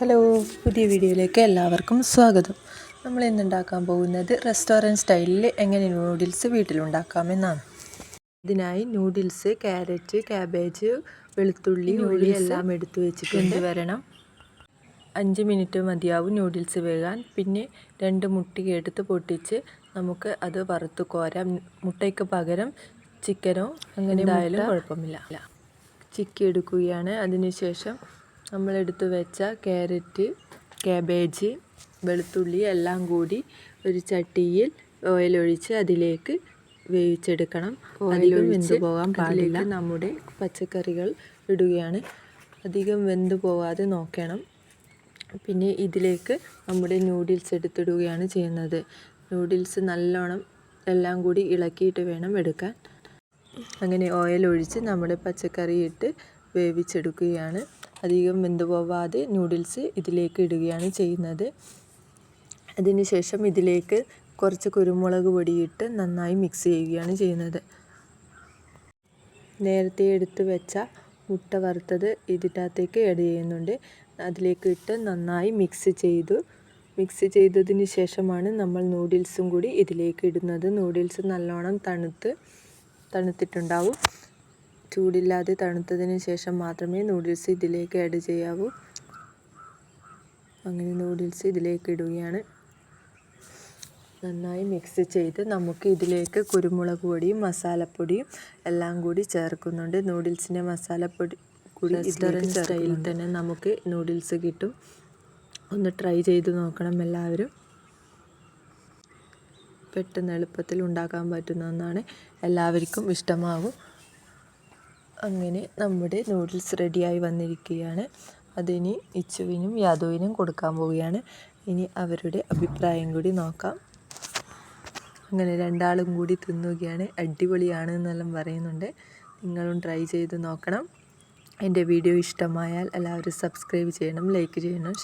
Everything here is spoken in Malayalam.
ഹലോ പുതിയ വീഡിയോയിലേക്ക് എല്ലാവർക്കും സ്വാഗതം. നമ്മൾ ഇന്ന് ഉണ്ടാക്കാൻ പോകുന്നത് റെസ്റ്റോറന്റ് സ്റ്റൈലിൽ എങ്ങനെ നൂഡിൽസ് വീട്ടിലുണ്ടാക്കാമെന്നാണ്. ഇതിനായി നൂഡിൽസ് ക്യാരറ്റ് ക്യാബേജ് വെളുത്തുള്ളി ഉള്ളി എല്ലാം എടുത്തു വെച്ചിട്ടുണ്ട്. വരണം അഞ്ച് മിനിറ്റ് മതിയാവും നൂഡിൽസ് വേകാൻ. പിന്നെ രണ്ട് മുട്ട എടുത്ത് പൊട്ടിച്ച് നമുക്ക് അത് വറുത്ത് കോരാം. മുട്ടയ്ക്ക് പകരം ചിക്കനോ അങ്ങനെ എന്തായാലും കുഴപ്പമില്ല. ചിക്കി എടുക്കുകയാണ്. അതിനുശേഷം നമ്മൾ എടുത്തു വെച്ച ക്യാരറ്റ് കാബേജ് വെളുത്തുള്ളി എല്ലാം കൂടി ഒരു ചട്ടിയിൽ ഓയിലൊഴിച്ച് അതിലേക്ക് വേവിച്ചെടുക്കണം. അധികം വെന്തു പോകാൻ പാടില്ല. നമ്മുടെ പച്ചക്കറികൾ ഇടുകയാണ്. അധികം വെന്തു പോകാതെ നോക്കണം. പിന്നെ ഇതിലേക്ക് നമ്മുടെ നൂഡിൽസ് എടുത്തിടുകയാണ് ചെയ്യുന്നത്. നൂഡിൽസ് നല്ലോണം എല്ലാം കൂടി ഇളക്കിയിട്ട് വേണം എടുക്കാൻ. അങ്ങനെ ഓയിൽ ഒഴിച്ച് നമ്മുടെ പച്ചക്കറി ഇട്ട് വേവിച്ചെടുക്കുകയാണ്. അധികം വെന്ത് പോവാതെ നൂഡിൽസ് ഇതിലേക്ക് ഇടുകയാണ് ചെയ്യുന്നത്. അതിനുശേഷം ഇതിലേക്ക് കുറച്ച് കുരുമുളക് പൊടിയിട്ട് നന്നായി മിക്സ് ചെയ്യുകയാണ് ചെയ്യുന്നത്. നേരത്തെ എടുത്ത് വെച്ച മുട്ട വറുത്തത് ഇതിനകത്തേക്ക് ആഡ് ചെയ്യുന്നുണ്ട്. അതിലേക്ക് ഇട്ട് നന്നായി മിക്സ് ചെയ്തു. മിക്സ് ചെയ്തതിന് ശേഷമാണ് നമ്മൾ നൂഡിൽസും കൂടി ഇതിലേക്ക് ഇടുന്നത്. നൂഡിൽസ് നല്ലോണം തണുത്ത് തണുത്തിട്ടുണ്ടാവും. ചൂടില്ലാതെ തണുത്തതിന് ശേഷം മാത്രമേ നൂഡിൽസ് ഇതിലേക്ക് ആഡ് ചെയ്യാവൂ. അങ്ങനെ നൂഡിൽസ് ഇതിലേക്ക് ഇടുകയാണ്. നന്നായി മിക്സ് ചെയ്ത് നമുക്ക് ഇതിലേക്ക് കുരുമുളക് പൊടിയും മസാലപ്പൊടിയും എല്ലാം കൂടി ചേർക്കുന്നുണ്ട്. നൂഡിൽസിന്റെ മസാലപ്പൊടി കൂടി റെസ്റ്റോറന്റ് സ്റ്റൈലിൽ തന്നെ നമുക്ക് നൂഡിൽസ് കിട്ടും. ഒന്ന് ട്രൈ ചെയ്ത് നോക്കണം എല്ലാവരും. പെട്ടെന്ന് എളുപ്പത്തിൽ ഉണ്ടാക്കാൻ പറ്റുന്ന ഒന്നാണ്. എല്ലാവർക്കും ഇഷ്ടമാകും അങ്ങനെ നമ്മുടെ നൂഡിൽസ് റെഡിയായി വന്നിരിക്കുകയാണ്. അതിനി ഇച്ചുവിനും യാദവിനും കൊടുക്കാൻ പോവുകയാണ്. ഇനി അവരുടെ അഭിപ്രായം കൂടി നോക്കാം. അങ്ങനെ രണ്ടാളും കൂടി തിന്നുകയാണ്. അടിപൊളിയാണ് എന്നെല്ലാം പറയുന്നുണ്ട്. നിങ്ങളും ട്രൈ ചെയ്ത് നോക്കണം. എന്റെ വീഡിയോ ഇഷ്ടമായാൽ എല്ലാവരും സബ്സ്ക്രൈബ് ചെയ്യണം ലൈക്ക് ചെയ്യണം.